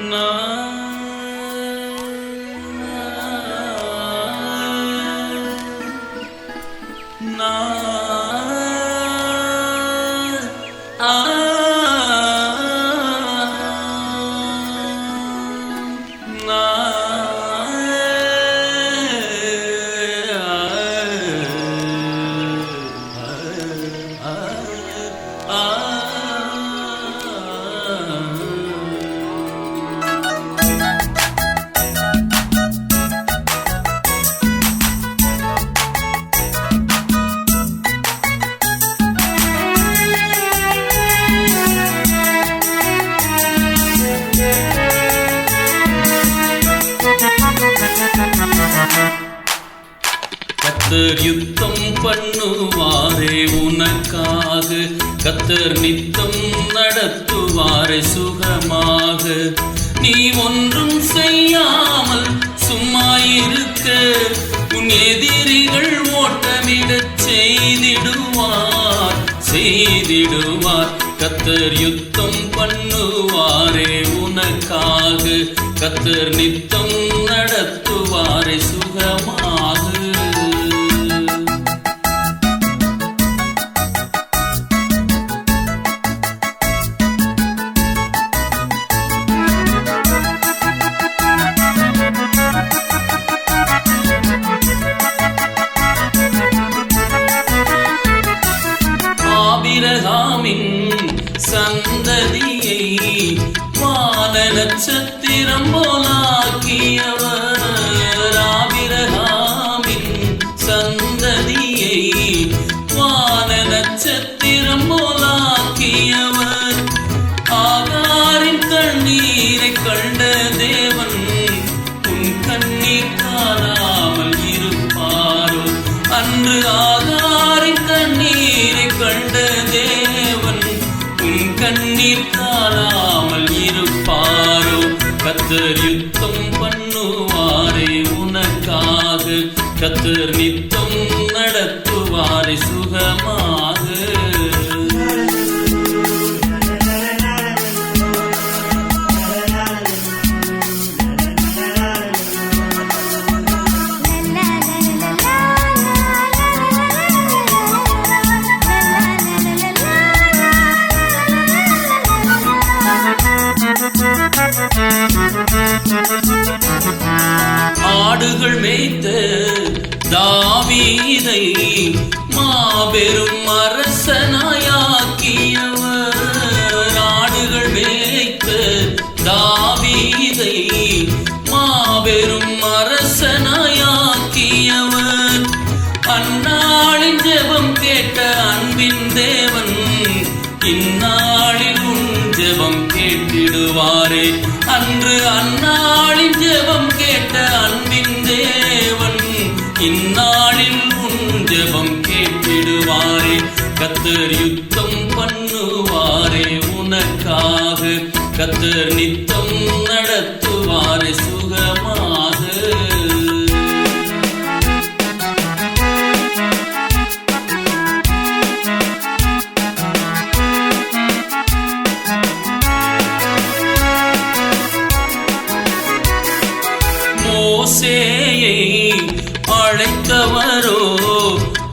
No. கத்தர் யுத்தம் பண்ணுவாரே உனக்காக கத்தர் நித்தம் நடத்துவாரே சுகமாக. நீ ஒன்றும் செய்யாமல் சும்மா இருக்க உன் எதிரிகள் ஓட்டமிடச் செய்திடுவார் செய்திடுவார். கத்தர் யுத்தம் பண்ணுவாரே உனக்காக கத்தர் நித்தம் நட்சத்திரம் போலாக்கியவர் ஆகாரின் கண்ணீரை கண்ட தேவன் உன் கண்ணீர் காணாமல் இருப்பாரோ? அன்று ஆகாரின் கண்ணீரை கண்ட தேவன் உன் கண்ணீர் கத்தர் யுத்தம் பண்ணுவாரே உனக்காக. கத்தர் நித்த ஆடுகள் மேய்த்த தாவீதை மாபெரும் அரசனாயாக்கியவர். ஆடுகள் மேய்த்த தாவீதை மாபெரும் அரசனாயாக்கியவர். அந்நாளின் ஜெபம் கேட்ட அன்பின் தேவன் இந்நாளில் விடுவாரே. அன்று அந்நாளின் ஜெபம் கேட்ட அன்பின் தேவன் இந்நாளில் உன் ஜெபம் கேட்டிடுவாரே. கத்தர் யுத்தம் பண்ணுவாரே உனக்காக. கத்தர் நித்தம் நடத்துவாரே சுகமா மோசேயை அழைத்தவரோ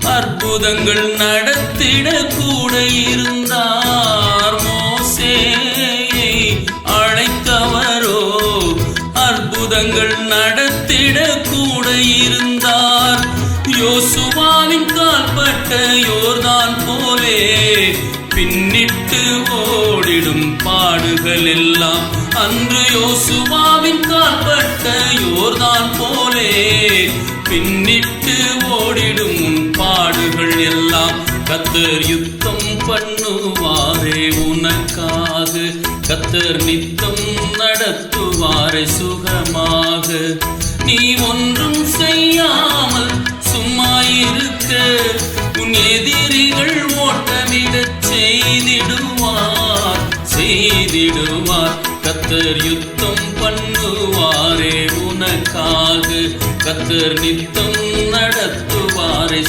அற்புதங்கள் நடத்திட கூட இருந்தார் மோசேயை அழைத்தவரோ அற்புதங்கள் நடத்திட கூட இருந்தார். யோசுவாவின் கால்பட்ட யோர்தான் போலே பின்னிட்டு ஓடிடும் பாடுகள் எல்லாம். அன்று யோசுவாவின் கால்பட்ட யோர்தான் போ போலே பின்னிட்டு ஓடிடும் உன் பாடுகள் எல்லாம். கத்தர் யுத்தம் பண்ணுவாரே உனக்காக. கத்தர் நித்தம் நடத்துவாரே சுகமாக. நீ ஒன்றும் செய்யாமல் சும்மா இருக்க. உன் எதிரிகள் ஓட்டமிடச் செய்திடுவார். செய்திடுவார். கத்தர் யுத்தம் பண்ணுவாரே உனக்காக கத்தர் நித்தம் நடத்துவாரை.